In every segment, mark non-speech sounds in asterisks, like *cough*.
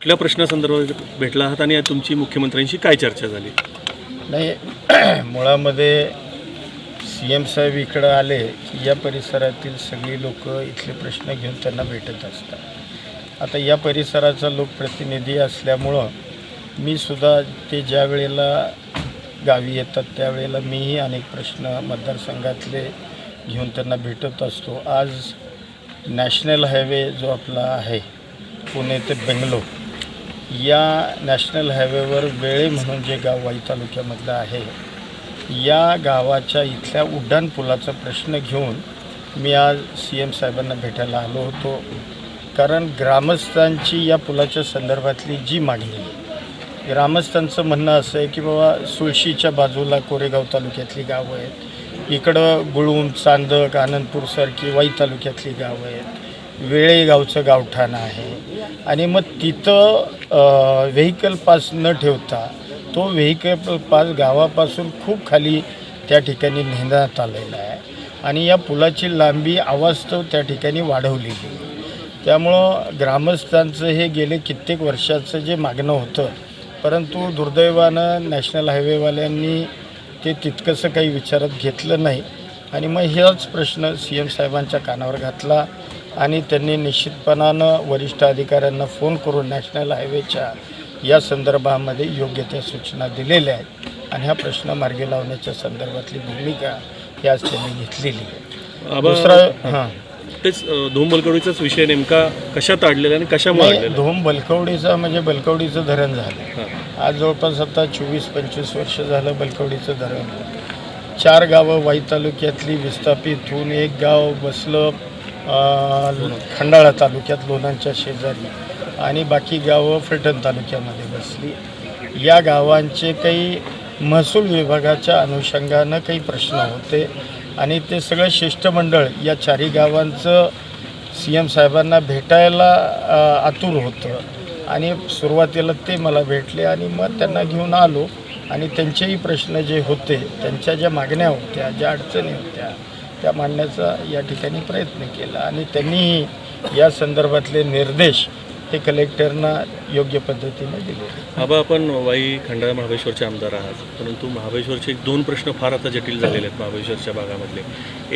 कुठल्या प्रश्नासंदर्भात भेटला आहात आणि तुमची मुख्यमंत्र्यांशी काय चर्चा झाली? नाही *clears throat* मुळामध्ये सी एम साहेब इकडं आले की या परिसरातील सगळी लोक इथले प्रश्न घेऊन त्यांना भेटत असतात. आता या परिसराचा लोकप्रतिनिधी असल्यामुळं मी सुद्धा ते ज्या वेळेला गावी येतात त्यावेळेला मीही अनेक प्रश्न मतदारसंघातले घेऊन त्यांना भेटत असतो. आज नॅशनल हायवे जो आपला आहे पुणे ते बेंगलोर या नॅशनल हायवेवर वेळे म्हणून जे गाव वाई तालुक्यामधलं आहे या गावाच्या इथल्या उड्डाण पुलाचा प्रश्न घेऊन मी आज सी एम साहेबांना भेटायला आलो होतो. कारण ग्रामस्थांची या पुलाच्या संदर्भातली जी मागणी आहे ग्रामस्थांचं म्हणणं असं आहे की बाबा सुळशीच्या बाजूला कोरेगाव तालुक्यातली गावं आहेत इकडं गुळूम चांदक आनंदपूरसारखी वाई तालुक्यातली गावं आहेत वेळेगावचं गावठाण आहे. आणि मग तिथं व्हेकल पास न ठेवता तो व्हेकल पास गावापासून खूप खाली त्या ठिकाणी नेण्यात आलेला आहे. आणि या पुलाची लांबी अवास्तव त्या ठिकाणी वाढवलेली आहे. त्यामुळं ग्रामस्थांचं हे गेले कित्येक वर्षाचं जे मागणं होतं परंतु दुर्दैवानं नॅशनल हायवेवाल्यांनी ते तितकंसं काही विचारात घेतलं नाही. आणि मग हाच प्रश्न सी एम साहेबांच्या कानावर घातला. आणि त्यांनी निश्चितपणानं वरिष्ठ अधिकाऱ्यांना फोन करून नॅशनल हायवेच्या या संदर्भामध्ये योग्य त्या सूचना दिलेल्या आहेत. आणि हा प्रश्न मार्गी लावण्याच्या संदर्भातली भूमिका ही आज त्यांनी घेतलेली आहे. दुसरा हां. तेच अ, धोमबलकडीचाच विषय नेमका कशात अडलेला आणि कशामुळे धोम बलकवडीचा म्हणजे बलकवडीचं धरण झालं. आज जवळपास आता चोवीस पंचवीस वर्ष झालं बलकवडीचं धरण. चार गावं वाई तालुक्यातली विस्थापित होऊन एक गाव बसलं खंडाळा तालुक्यात लोणांच्या शेजारी आणि बाकी गावं फलटण तालुक्यामध्ये बसली. या गावांचे काही महसूल विभागाच्या अनुषंगानं काही प्रश्न होते आणि ते सगळं शिष्टमंडळ या चारही गावांचं सी एम साहेबांना भेटायला आतुर होतं आणि सुरुवातीला ते मला भेटले आणि मग त्यांना घेऊन आलो आणि त्यांचेही प्रश्न जे होते त्यांच्या ज्या मागण्या होत्या ज्या अडचणी होत्या त्या मांडण्याचा या ठिकाणी प्रयत्न केला. आणि त्यांनी या संदर्भातले निर्देश हे कलेक्टरना योग्य पद्धतीने दिले. आबा आपण वाई खंडाळा महाबळेश्वरचे आमदार आहात. परंतु महाबळेश्वरचे एक दोन प्रश्न फार आता जटिल झालेले आहेत महाबळेश्वरच्या भागामधले.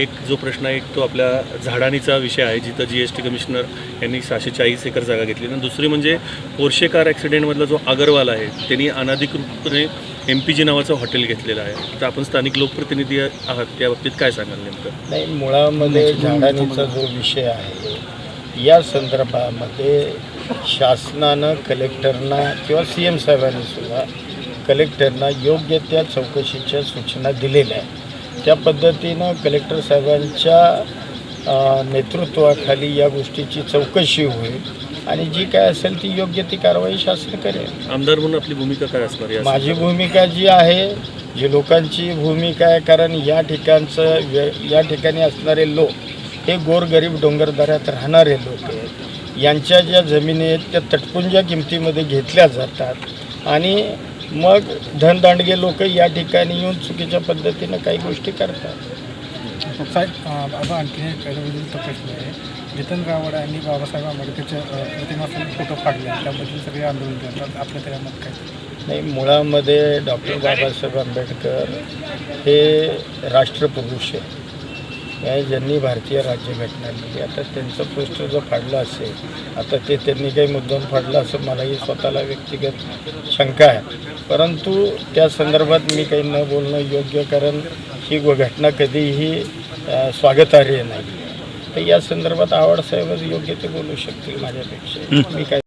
एक जो प्रश्न आहे एक तो आपल्या झाडाणीचा विषय आहे जिथं जी एस टी कमिशनर यांनी सहाशे चाळीस एकर जागा घेतली. आणि दुसरी म्हणजे पोर्शे कार ॲक्सिडेंटमधला जो अगरवाल आहे त्यांनी अनाधिकृतपणे एम पी जी नावाचं हॉटेल घेतलेलं आहे. तर आपण स्थानिक लोकप्रतिनिधी आहात त्या बाबतीत काय सांगाल नेमकं? नाही मुळामध्ये झाडाणीचा जो विषय आहे या संदर्भामध्ये शासनानं कलेक्टरना किंवा सी एम साहेबांनी सुद्धा कलेक्टरना योग्य त्या चौकशीच्या सूचना दिलेल्या आहेत. त्या पद्धतीनं कलेक्टर साहेबांच्या नेतृत्वाखाली या गोष्टीची चौकशी होईल. आणि जी काय असेल ती योग्य ती कारवाई शासन करेल. आमदार म्हणून आपली भूमिका काय असणार या माझी भूमिका जी आहे जी लोकांची भूमिका आहे कारण या ठिकाणचं व्य या ठिकाणी असणारे लोक हे गोरगरीब डोंगरदऱ्यात राहणारे लोक आहेत. यांच्या ज्या जमिनी आहेत त्या तटपुंज्या किमतीमध्ये घेतल्या जातात. आणि मग धनदांडगे लोक या ठिकाणी येऊन चुकीच्या पद्धतीनं काही गोष्टी करतात. साहेब आणखी एक प्रश्न आहे. जितन रावड यांनी बाबासाहेब आंबेडकरच्या प्रतिमासून फोटो काढले त्याबद्दल सगळे आंदोलन करतात. आपल्या त्याला मत काय? नाही मुळामध्ये डॉक्टर बाबासाहेब आंबेडकर हे राष्ट्रपुरुष आहे या ज्यांनी भारतीय राज्यघटना लिहिली आता त्यांचं पोस्टर जर फाडलं असेल आता ते त्यांनी काही मुद्दाम फाडलं असं मलाही स्वतःला व्यक्तिगत शंका आहे. परंतु त्या संदर्भात मी काही न बोलणं योग्य कारण ही घटना कधीही स्वागतार्ह नाही. तर या संदर्भात आवड साहेबच योग्य ते बोलू शकतील माझ्यापेक्षा. मी काय